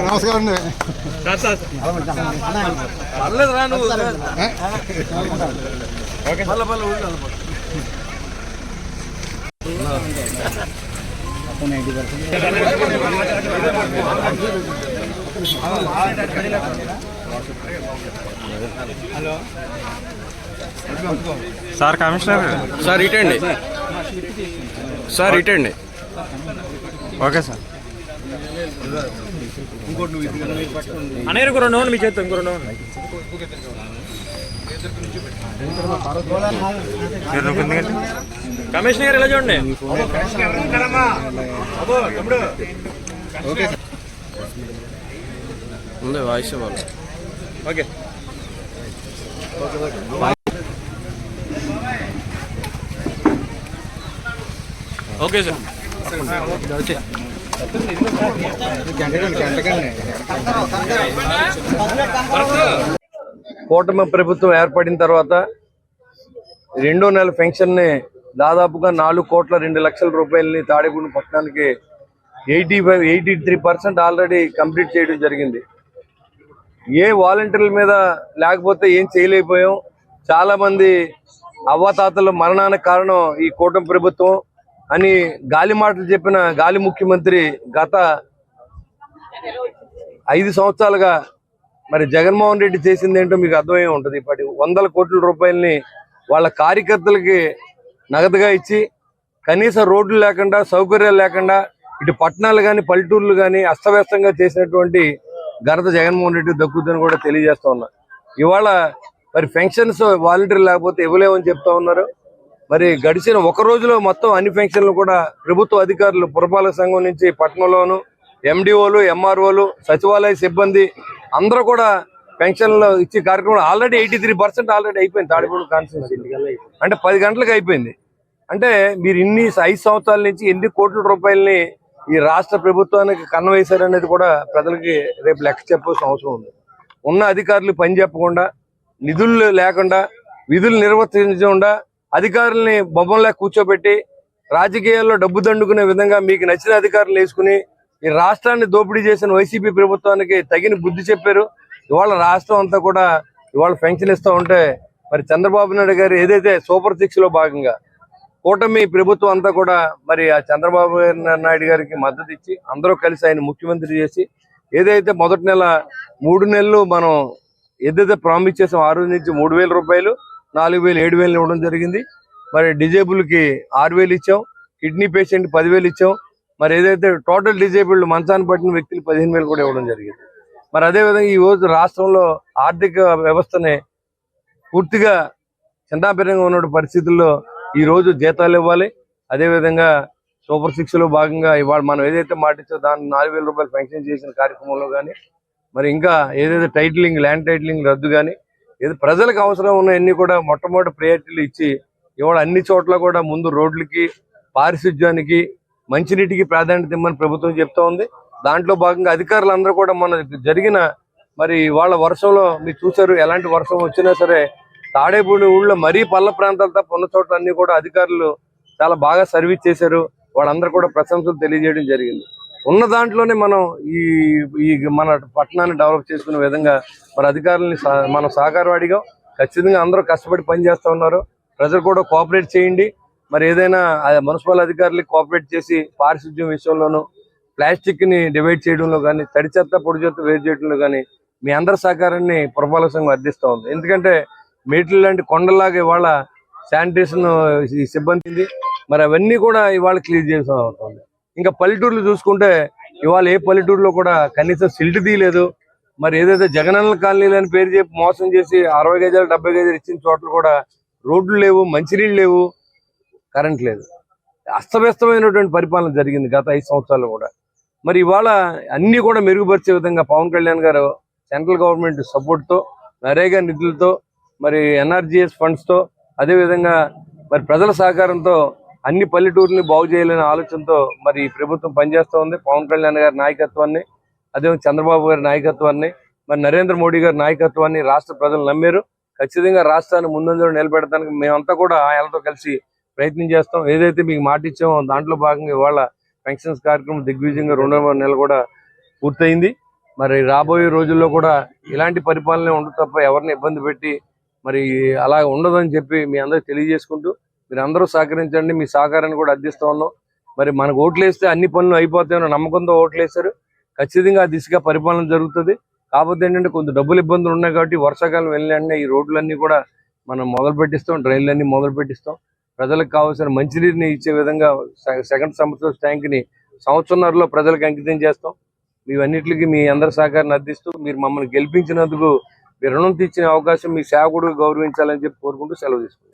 నమస్కారం అండి పర్లేదు రా నువ్వు. పల్ల పల్ల ఊళ్ళు సార్ కమిషనర్? సార్ ఇటండి. సార్ ఇటండి. Okay sir. అనే ఇంకో రెండు మీ చేస్తాం ఇంకో రెండు. కమిషనర్ గారు ఇలా చూడండి? ఉంది వాయిస్ ఓకే. Okay sir. కూటమి ప్రభుత్వం ఏర్పడిన తర్వాత రెండో నెల పెన్షన్ని దాదాపుగా నాలుగు కోట్ల రెండు లక్షల రూపాయలని తాడేపూడి పట్టణానికి eighty five eighty three percent already complete చేయడం జరిగింది. ఏ వాలంటీర్ల మీద లేకపోతే ఏం చేయలేకపోయాం. చాలా మంది మరణానికి కారణం ఈ కూటమి ప్రభుత్వం. అని గాలి మాటలు చెప్పిన గాలి ముఖ్యమంత్రి గత ఐదు సంవత్సరాలుగా మరి జగన్మోహన్ రెడ్డి చేసింది ఏంటో మీకు అర్థమై ఉంటుంది. ఇప్పటి వందల కోట్ల రూపాయలని వాళ్ళ కార్యకర్తలకి నగదుగా ఇచ్చి కనీస రోడ్లు లేకుండా సౌకర్యాలు లేకుండా ఇటు పట్టణాలు కానీ పల్లెటూర్లు కానీ అస్తవ్యస్తంగా చేసినటువంటి ఘనత జగన్మోహన్ రెడ్డి దక్కుతుందని కూడా తెలియజేస్తా ఉన్నా. ఇవాళ మరి పెన్షన్స్ వాలంటీర్ లేకపోతే ఇవ్వలేమని చెప్తా ఉన్నారు. మరి గడిచిన ఒక రోజులో మొత్తం అన్ని పెన్షన్లు కూడా ప్రభుత్వ అధికారులు పురపాలక సంఘం నుంచి పట్టణంలోను ఎండిఓలు ఎంఆర్ఓలు సచివాలయ సిబ్బంది అందరూ కూడా పెన్షన్లు ఇచ్చే కార్యక్రమం already eighty three percent already అయిపోయింది తాడిపూడి కాన్స్టిట్యూన్సీ. అంటే పది గంటలకు అయిపోయింది. అంటే మీరు ఇన్ని ఐదు సంవత్సరాల నుంచి ఎన్ని కోట్ల రూపాయలని ఈ రాష్ట్ర ప్రభుత్వానికి కన్నవేశారనేది కూడా ప్రజలకి రేపు లెక్క చెప్పాల్సిన అవసరం ఉంది. ఉన్న అధికారులు పని చెప్పకుండా నిధులు లేకుండా విధులు నిర్వర్తించకుండా అధికారుల్ని బొమ్మలా కూర్చోబెట్టి రాజకీయాల్లో డబ్బు దండుకునే విధంగా మీకు నచ్చిన అధికారులు వేసుకుని ఈ రాష్ట్రాన్ని దోపిడీ చేసిన వైసీపీ ప్రభుత్వానికి తగిన బుద్ధి చెప్పారు. ఇవాళ రాష్ట్రం అంతా కూడా ఇవాళ పెన్షన్ ఇస్తూ ఉంటే మరి చంద్రబాబు నాయుడు గారు ఏదైతే సూపర్ సిక్స్లో భాగంగా కూటమి ప్రభుత్వం అంతా కూడా మరి ఆ చంద్రబాబు నాయుడు గారికి మద్దతు ఇచ్చి అందరూ కలిసి ఆయన ముఖ్యమంత్రి చేసి ఏదైతే మొదటి నెల మూడు నెలలు మనం ఏదైతే ప్రామిస్ చేసాం ఆరు నుంచి మూడు వేల రూపాయలు నాలుగు వేలు ఏడు వేలు ఇవ్వడం జరిగింది. మరి డిజేబుల్కి ఆరు వేలు ఇచ్చాం. కిడ్నీ పేషెంట్ పదివేలు ఇచ్చాం. మరి ఏదైతే టోటల్ డిజేబుల్డ్ మంచాన్ని పట్టిన వ్యక్తులు పదిహేను వేలు కూడా ఇవ్వడం జరిగింది. మరి అదేవిధంగా ఈ రోజు రాష్ట్రంలో ఆర్థిక వ్యవస్థని పూర్తిగా చిన్నాభిన్నంగా ఉన్న పరిస్థితుల్లో ఈ రోజు జీతాలు ఇవ్వాలి. అదేవిధంగా సూపర్ సిక్స్లో భాగంగా ఇవాళ మనం ఏదైతే మాటిచ్చో దాన్ని నాలుగు వేల రూపాయలు పెన్షన్ చేసిన కార్యక్రమంలో కానీ మరి ఇంకా ఏదైతే టైటిలింగ్ ల్యాండ్ టైటిలింగ్ రద్దు కానీ ఏదో ప్రజలకు అవసరం ఉన్నవన్నీ కూడా మొట్టమొదటి ప్రయారిటీలు ఇచ్చి ఇవాళ అన్ని చోట్ల కూడా ముందు రోడ్లకి పారిశుధ్యానికి మంచినీటికి ప్రాధాన్యత ఇమ్మని ప్రభుత్వం చెప్తా ఉంది. దాంట్లో భాగంగా అధికారులందరూ కూడా మన జరిగిన మరి వాళ్ళ వర్షంలో మీరు చూసారు ఎలాంటి వర్షం వచ్చినా సరే తాడేపూడి ఊళ్ళో మరీ పల్ల ప్రాంతాలు తప్ప ఉన్న చోట్ల అన్ని కూడా అధికారులు చాలా బాగా సర్వీస్ చేశారు. వాళ్ళందరూ కూడా ప్రశంసలు తెలియజేయడం జరిగింది. ఉన్న దాంట్లోనే మనం ఈ ఈ మన పట్టణాన్ని డెవలప్ చేసుకునే విధంగా మరి అధికారులని మనం మనం అడిగాం ఖచ్చితంగా అందరూ కష్టపడి పనిచేస్తూ ఉన్నారు. ప్రజలు కూడా కోఆపరేట్ చేయండి. మరి ఏదైనా మున్సిపల్ అధికారులకి కోఆపరేట్ చేసి పారిశుద్ధ్యం విషయంలోనూ ప్లాస్టిక్ని డివైడ్ చేయడంలో కానీ తడి చెత్త పొడి చెత్త వేరు చేయడంలో కానీ మీ అందరి సహకారాన్ని పురపాలక సంఘం అందిస్తూ ఉంది. ఎందుకంటే మేట్లు లాంటి కొండలాగా ఇవాళ శానిటేషన్ సిబ్బంది ఉంది. మరి అవన్నీ కూడా ఇవాళ క్లియర్ చేసే అవుతుంది ఇంకా పల్లెటూర్లు చూసుకుంటే ఇవాళ ఏ పల్లెటూరులో కూడా కనీసం సిల్ట్ తీయలేదు. మరి ఏదైతే జగనన్న కాలనీలు అని పేరు చెప్పి మోసం చేసి అరవై గజాలు డెబ్బై గజాలు ఇచ్చిన చోట్ల కూడా రోడ్లు లేవు మంచినీళ్ళు లేవు కరెంట్ లేదు. అస్తవ్యస్తమైనటువంటి పరిపాలన జరిగింది గత ఐదు సంవత్సరాలు కూడా. మరి ఇవాళ అన్ని కూడా మెరుగుపరిచే విధంగా పవన్ కళ్యాణ్ గారు సెంట్రల్ గవర్నమెంట్ సపోర్ట్తో నరేగా నిధులతో మరి ఎన్ఆర్జిఎస్ ఫండ్స్తో అదే విధంగా మరి ప్రజల సహకారంతో అన్ని పల్లెటూరుని బాగు చేయాలనే ఆలోచనతో మరి ప్రభుత్వం పనిచేస్తూ ఉంది. పవన్ కళ్యాణ్ గారి నాయకత్వాన్ని అదే చంద్రబాబు గారి నాయకత్వాన్ని మరి నరేంద్ర మోడీ గారి నాయకత్వాన్ని రాష్ట్ర ప్రజలు నమ్మారు. ఖచ్చితంగా రాష్ట్రాన్ని ముందంజలో నిలబెడతానికి మేమంతా కూడా ఆయనతో కలిసి ప్రయత్నం చేస్తాం. ఏదైతే మీకు మాట ఇచ్చామో దాంట్లో భాగంగా ఇవాళ పెన్షన్స్ కార్యక్రమం దిగ్విజయంగా రెండవ నెల కూడా పూర్తయింది. మరి రాబోయే రోజుల్లో కూడా ఇలాంటి పరిపాలన ఉండదు తప్ప ఎవరిని ఇబ్బంది పెట్టి మరి అలా ఉండదని చెప్పి మీ అందరికి తెలియజేసుకుంటూ మీరు అందరూ సహకరించండి మీ సహకారాన్ని కూడా అందిస్తూ ఉన్నాం. మరి మనకు ఓట్లు వేస్తే అన్ని పనులు అయిపోతాయని నమ్మకంతో ఓట్లు వేశారు ఖచ్చితంగా ఆ దిశగా పరిపాలన జరుగుతుంది. కాకపోతే ఏంటంటే కొంత డబ్బులు ఇబ్బందులు ఉన్నాయి కాబట్టి వర్షాకాలం వెళ్ళిన ఈ రోడ్లన్నీ కూడా మనం మొదలు పెట్టిస్తాం డ్రైన్లన్నీ మొదలు పెట్టిస్తాం ప్రజలకు కావాల్సిన మంచినీరుని ఇచ్చే విధంగా సెకండ్ సంవత్సరం ట్యాంక్ని సంవత్సరంలో ప్రజలకు అంకితం చేస్తాం. ఇవన్నిటికి మీ అందరి సహకారాన్ని అందిస్తూ మీరు మమ్మల్ని గెలిపించినందుకు మీ రుణం తీర్చిన అవకాశం మీ సేవకుడు గౌరవించాలని చెప్పి కోరుకుంటూ సెలవు తీసుకుంటాం